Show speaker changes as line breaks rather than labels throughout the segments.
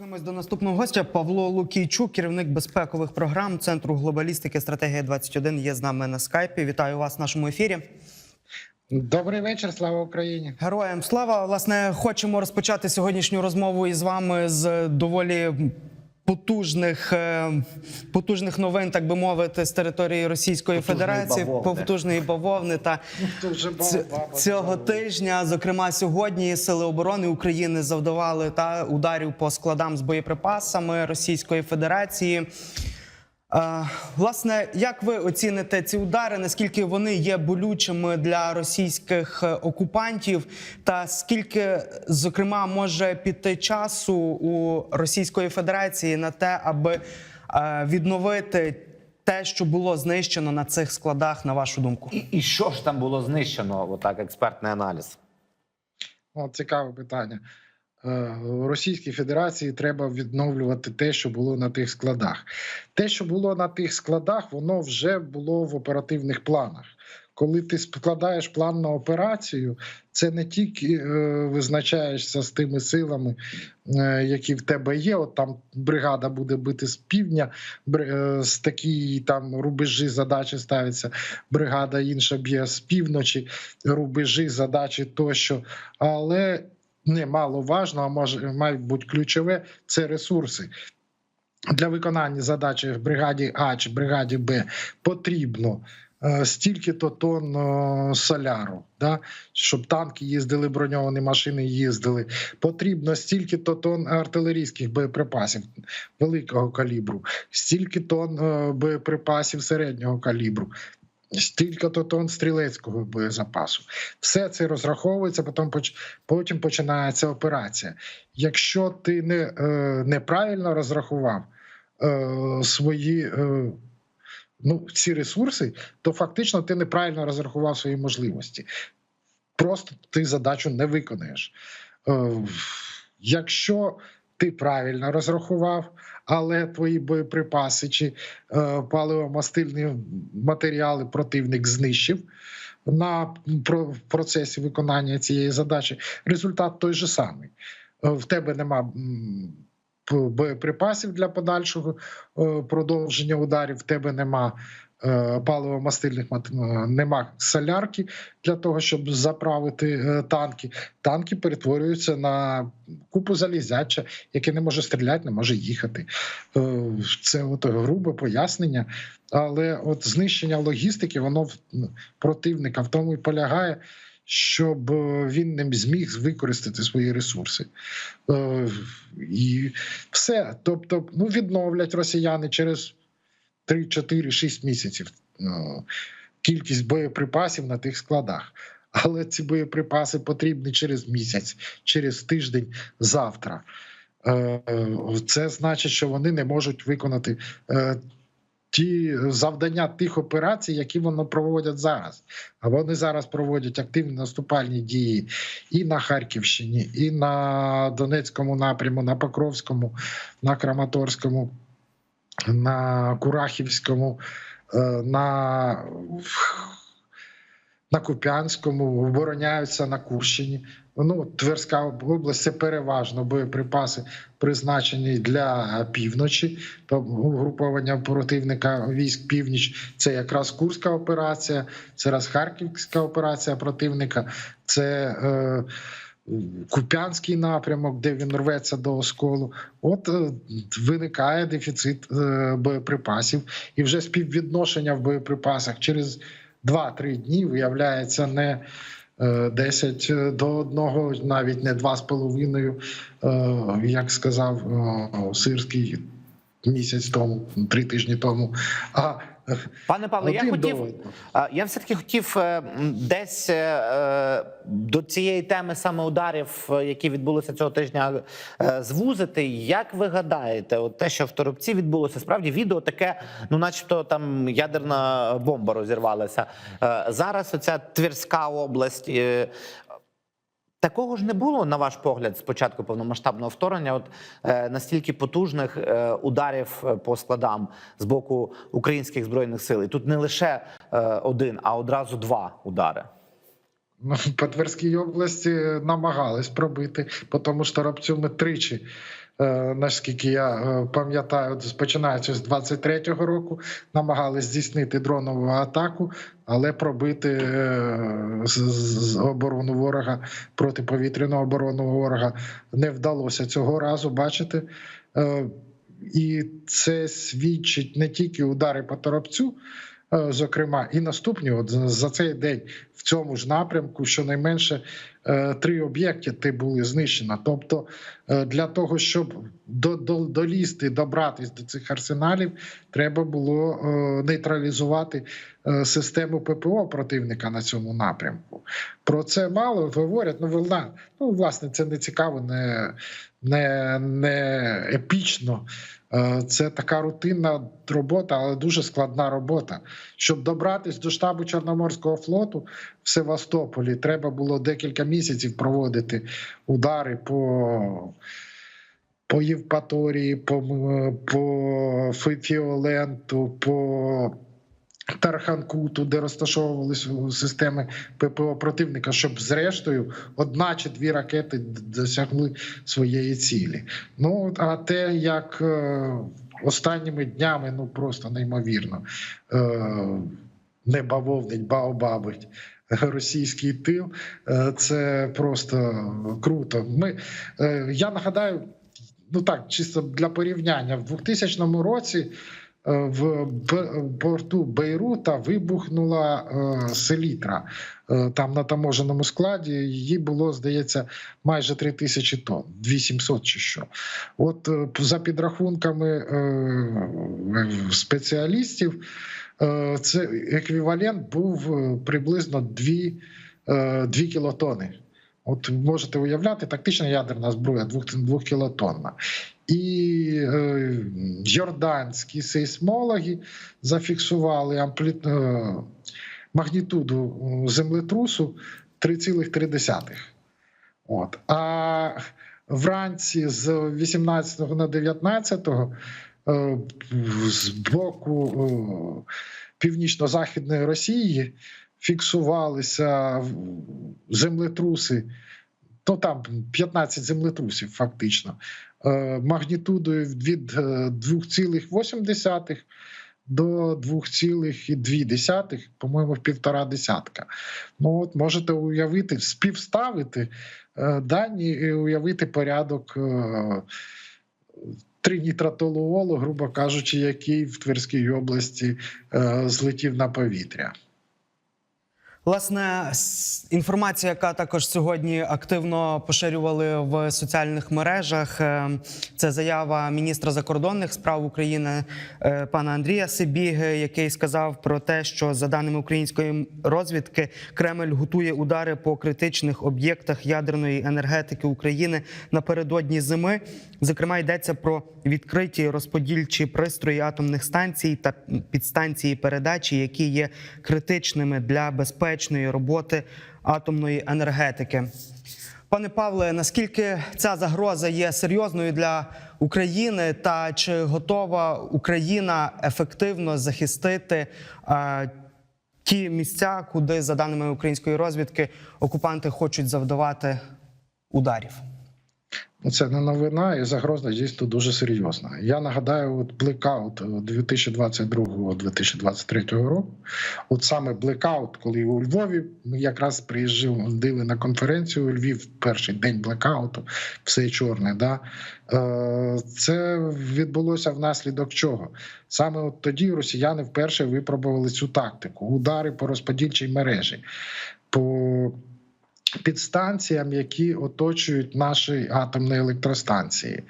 Рухаємось до наступного гостя. Павло Лукійчук, керівник безпекових програм Центру глобалістики стратегія 21 є з нами на скайпі. Вітаю вас в нашому ефірі.
Добрий вечір, слава Україні.
Героям слава! Власне, хочемо розпочати сьогоднішню розмову із вами з доволі потужних, е, потужних новин, так би мовити, з території Російської Федерації,
бавовни.
потужної бавовни та цього тижня, зокрема сьогодні, сили оборони України завдавали та ударів по складам з боєприпасами Російської Федерації. Е, власне, як ви оціните ці удари? Наскільки вони є болючими для російських е, окупантів? Та скільки, зокрема, може піти часу у Російської Федерації на те, аби е, відновити те, що було знищено на цих складах, на вашу думку?
І, і що ж там було знищено? Отак, експертний аналіз.
О, цікаве питання. Е, Російській Федерації треба відновлювати те, що було на тих складах. Те, що було на тих складах, воно вже було в оперативних планах. Коли ти складаєш план на операцію, це не тільки е, визначаєшся з тими силами, е, які в тебе є. От там бригада буде бити з півдня, е, з такі там рубежі задачі ставиться. Бригада інша б'є з півночі, рубежі, задачі тощо. Але немаловажно, а може мають бути ключове це ресурси. Для виконання задачі в бригаді А чи бригаді Б потрібно е, стільки-то тонн е, соляру, да? щоб танки їздили, броньовані машини їздили. Потрібно стільки-то тонн артилерійських боєприпасів великого калібру, стільки тонн е, боєприпасів середнього калібру. Стільки-то тонн стрілецького боєзапасу. Все це розраховується, потім, потім починається операція. Якщо ти не, е, неправильно розрахував е, свої е, ну, ці ресурси, то фактично ти неправильно розрахував свої можливості. Просто ти задачу не виконаєш. Е, якщо ти правильно розрахував, але твої боєприпаси чи е, паливомастильні матеріали противник знищив на в процесі виконання цієї задачі, результат той же самий. Е, В тебе нема боєприпасів для подальшого е, продовження ударів, в тебе нема паливомастильних мат- е, нема солярки для того, щоб заправити е, танки. Танки перетворюються на купу залізяча, яке не може стріляти, не може їхати. Е, Це от грубе пояснення. Але от знищення логістики, воно противника в тому і полягає, щоб е, він не зміг використати свої ресурси. Е, І все. Тобто, ну, відновлять росіяни через 3, 4, 6 місяців е, кількість боєприпасів на тих складах. Але ці боєприпаси потрібні через місяць, через тиждень, завтра. Е, Це значить, що вони не можуть виконати е, ті завдання тих операцій, які вони проводять зараз. А вони зараз проводять активні наступальні дії і на Харківщині, і на Донецькому напряму, на Покровському, на Краматорському, на Курахівському, е, на, на Куп'янському, обороняються на Курщині. Ну, Тверська область це переважно боєприпаси, призначені для півночі, то угруповання противника військ північ. Це якраз Курська операція, це якраз Харківська операція противника, це е, Куп'янський напрямок, де він рветься до осколу. От е, виникає дефіцит е, боєприпасів, і вже співвідношення в боєприпасах через 2-3 дні виявляється не е, 10 до 1, навіть не 2,5, е, як сказав е, Сирський місяць тому, три тижні тому. А е,
Пане Павло, я хотів. Я все-таки хотів е, десь е, до цієї теми саме ударів, е, які відбулися цього тижня, е, звузити. Як ви гадаєте, от те, що в Торопці відбулося, справді відео таке, ну начебто там ядерна бомба розірвалася. Е, Зараз оця Тверська область. Такого ж не було, на ваш погляд, з початку повномасштабного вторгнення. От е, настільки потужних е, ударів е, по складам з боку українських збройних сил. І тут не лише е, один, а одразу два удари.
Ну, по Тверській області намагались пробити, тому що Рабцю тричі наскільки я е, пам'ятаю, починаючи з 23-го року, намагались здійснити дронову атаку, але пробити е, з, оборону ворога протиповітряну оборону ворога не вдалося цього разу. Бачите. Е, І це свідчить не тільки удари по торопцю, е, зокрема, і наступні, от за- цей день в цьому ж напрямку щонайменше е, три об'єкти були знищено. Тобто, е, для того, щоб до, до, долізти, добратись до цих арсеналів, треба було е, нейтралізувати е, систему ППО противника на цьому напрямку. Про це мало говорять. Ну, вона, ну власне, це не цікаво, не, не, не епічно. Е, Це така рутинна робота, але дуже складна робота. Щоб добратись до штабу Чорноморського флоту в Севастополі, треба було декілька місяців проводити удари по. По Євпаторії, по, по Фіоленту, по Тарханкуту, де розташовувалися системи ППО противника, щоб зрештою одна чи дві ракети досягли своєї цілі. Ну а те, як е, останніми днями, ну просто неймовірно, е, не бавовнить, баобабить. Російський тил Е, це просто круто. Ми я нагадаю, ну так, чисто для порівняння, в 2000 році в порту Бейрута вибухнула е, селітра. Е, Там на таможеному складі її було, здається, майже 3 тисячі тонн, 2700 чи що. От е, за підрахунками е, спеціалістів, е, це еквівалент був е, приблизно 2, 2 кілотони. От можете уявляти, тактична ядерна зброя 2, 2 кілотонна. І е, йорданські сейсмологи зафіксували амплі... е, магнітуду землетрусу 3,3. От. А вранці з 18 на 19 е, з боку північно-західної Росії фіксувалися землетруси. Ну там 15 землетрусів, фактично, магнітудою від е, 2,8 до 2,2, по-моєму, в півтора десятка. Ну от можете уявити, співставити е, дані і уявити порядок е, тринітратолуолу, грубо кажучи, який в Тверській області е, злетів на повітря.
Власне, інформація, яка також сьогодні активно поширювали в соціальних мережах, е, це заява міністра закордонних справ України е, пана Андрія Сибіги, який сказав про те, що за даними української розвідки, Кремль готує удари по критичних об'єктах ядерної енергетики України напередодні зими. Зокрема, йдеться про відкриті розподільчі пристрої атомних станцій та підстанції передачі, які є критичними для безпечної роботи атомної енергетики. Пане Павле, наскільки ця загроза є серйозною для України, та чи готова Україна ефективно захистити е, ті місця, куди, за даними української розвідки, окупанти хочуть завдавати ударів?
Ну, Це не новина, і загроза дійсно дуже серйозна. Я нагадаю, от блекаут 2022-2023 року. От саме блекаут, коли у Львові ми якраз приїжджали на конференцію у Львів, перший день блекауту, все чорне. Да? Е, Це відбулося внаслідок чого? Саме от тоді росіяни вперше випробували цю тактику: удари по розподільчій мережі. по підстанціям, які оточують наші атомні електростанції.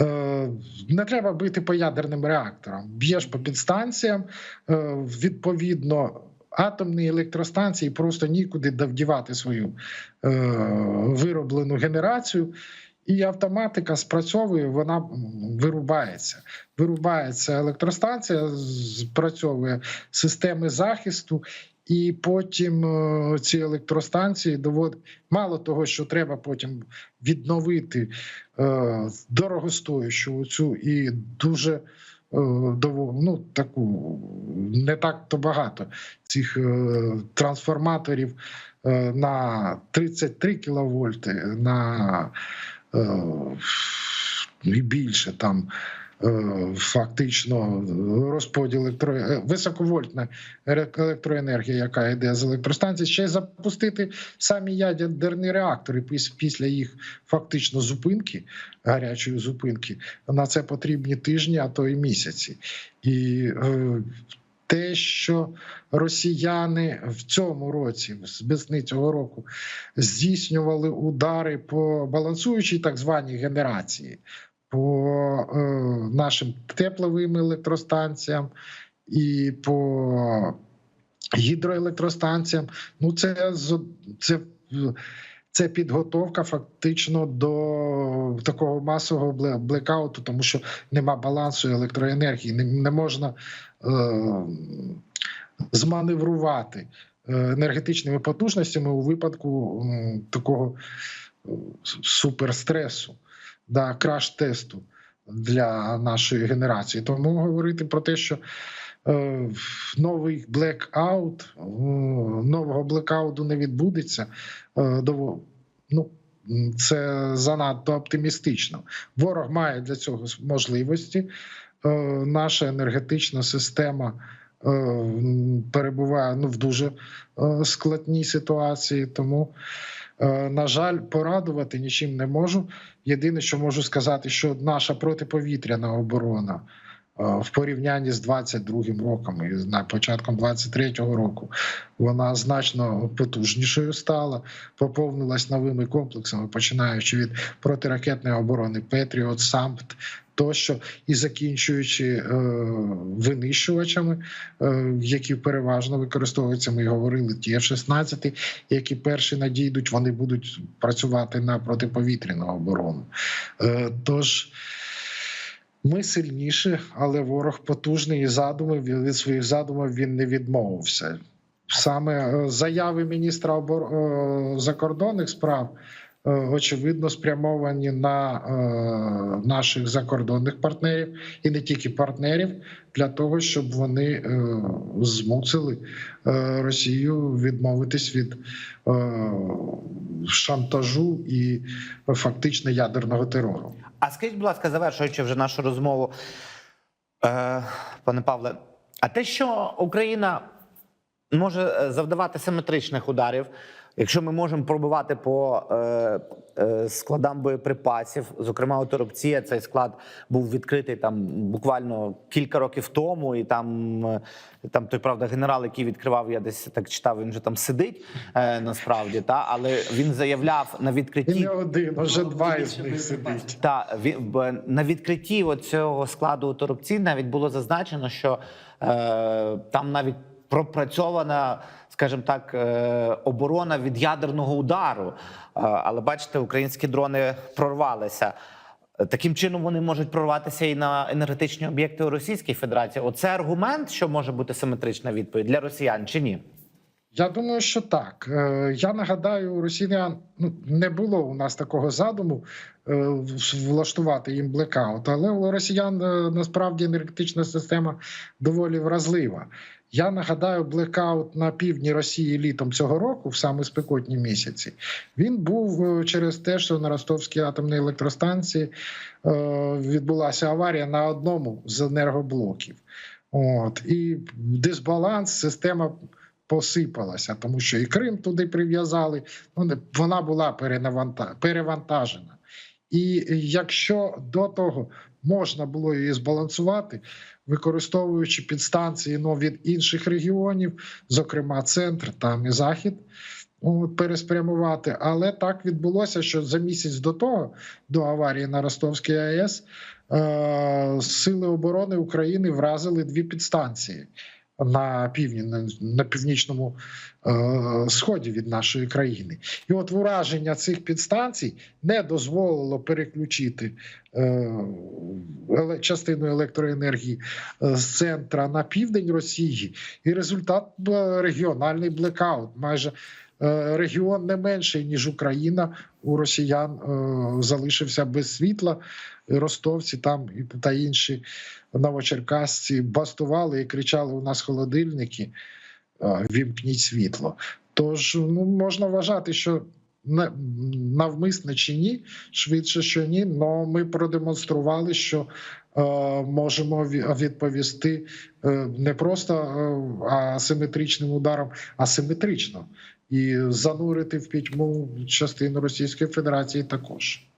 Е, Не треба бити по ядерним реакторам. Б'єш по підстанціям, е, відповідно. Атомні електростанції просто нікуди давдівати свою е, вироблену генерацію, і автоматика спрацьовує, вона вирубається. Вирубається електростанція, спрацьовує системи захисту, і потім е, ці електростанції довод... мало того, що треба потім відновити е, дорогостоящу цю і дуже е, ну, таку не так то багато цих трансформаторів на 33 кВт, на і більше там. е, Фактично розподіл електро... е, високовольтна електроенергія, яка йде з електростанції, ще й запустити самі ядерні реактори після їх фактично зупинки, гарячої зупинки. На це потрібні тижні, а то і місяці. І е, те, що росіяни в цьому році, з весни цього року, здійснювали удари по балансуючій так званій генерації, по е, нашим тепловим електростанціям і по гідроелектростанціям. Ну, це це. Це підготовка фактично до такого масового бле- блекауту, тому що нема балансу електроенергії, не, можна е, зманеврувати е, енергетичними потужностями у випадку м, такого е, суперстресу, да, краш-тесту для нашої генерації. Тому говорити про те, що е, новий блекаут, е, нового блекауту не відбудеться. е, ну, це занадто оптимістично. Ворог має для цього можливості. Е, Наша енергетична система е, перебуває ну, в дуже е, складній ситуації. Тому, е, на жаль, порадувати нічим не можу. Єдине, що можу сказати, що наша протиповітряна оборона е, в порівнянні з 22-м роком і на початком 23-го року вона значно потужнішою стала, поповнилась новими комплексами, починаючи від протиракетної оборони Петріот, Сампт. Тощо і закінчуючи е, винищувачами, е, які переважно використовуються, ми говорили, ті F-16, які перші надійдуть, вони будуть працювати на протиповітряну оборону. Е, тож ми сильніші, але ворог потужний і задумів від своїх задумів він не відмовився. Саме е, заяви міністра обор... е, закордонних справ очевидно спрямовані на е, наших закордонних партнерів і не тільки партнерів, для того, щоб вони е, змусили е, Росію відмовитись від е, шантажу і е, фактично ядерного терору.
А скажіть, будь ласка, завершуючи вже нашу розмову, е, пане Павле, а те, що Україна може е, завдавати симетричних ударів, якщо ми можемо пробивати по е, е, складам боєприпасів, зокрема у Торопція, цей склад був відкритий там буквально кілька років тому, і там, е, там той правда генерал, який відкривав, я десь так читав, він вже там сидить е, насправді, та але він заявляв на відкритті.
І не один, вже два із них сидить.
Та він на відкритті цього складу у Торопці навіть було зазначено, що е, там навіть пропрацьована, скажімо так, е, оборона від ядерного удару. Е, але бачите, українські дрони прорвалися. Таким чином вони можуть прорватися і на енергетичні об'єкти у Російській Федерації. Оце аргумент, що може бути симетрична відповідь для росіян чи ні?
Я думаю, що так. Е, Я нагадаю, росіян ну, не було у нас такого задуму влаштувати їм блекаут, але у росіян насправді енергетична система доволі вразлива. Я нагадаю, блекаут на півдні Росії літом цього року, в саме спекотні місяці, він був е, через те, що на Ростовській атомній електростанції е, відбулася аварія на одному з енергоблоків. От і дисбаланс, система посипалася, тому що і Крим туди прив'язали. Ну, вона була перевантажена. І якщо до того можна було її збалансувати, використовуючи підстанції ну, від інших регіонів, зокрема центр там і захід. Переспрямувати, але так відбулося, що за місяць до того, до аварії на Ростовській АЕС, е- сили оборони України вразили дві підстанції на півдні, на, на північному е, сході від нашої країни. І от ураження цих підстанцій не дозволило переключити е, частину електроенергії е, з центра на південь Росії, і результат е, регіональний блекаут. Майже регіон не менший ніж Україна. У росіян залишився без світла. Ростовці там та інші новочеркасці бастували і кричали: у нас холодильники, вімкніть світло. Тож ну можна вважати, що не- навмисне чи ні, швидше, що ні, але ми продемонстрували, що е, можемо відповісти е, не просто е, асиметричним ударом, а симетрично. І занурити в пітьму частину Російської Федерації також.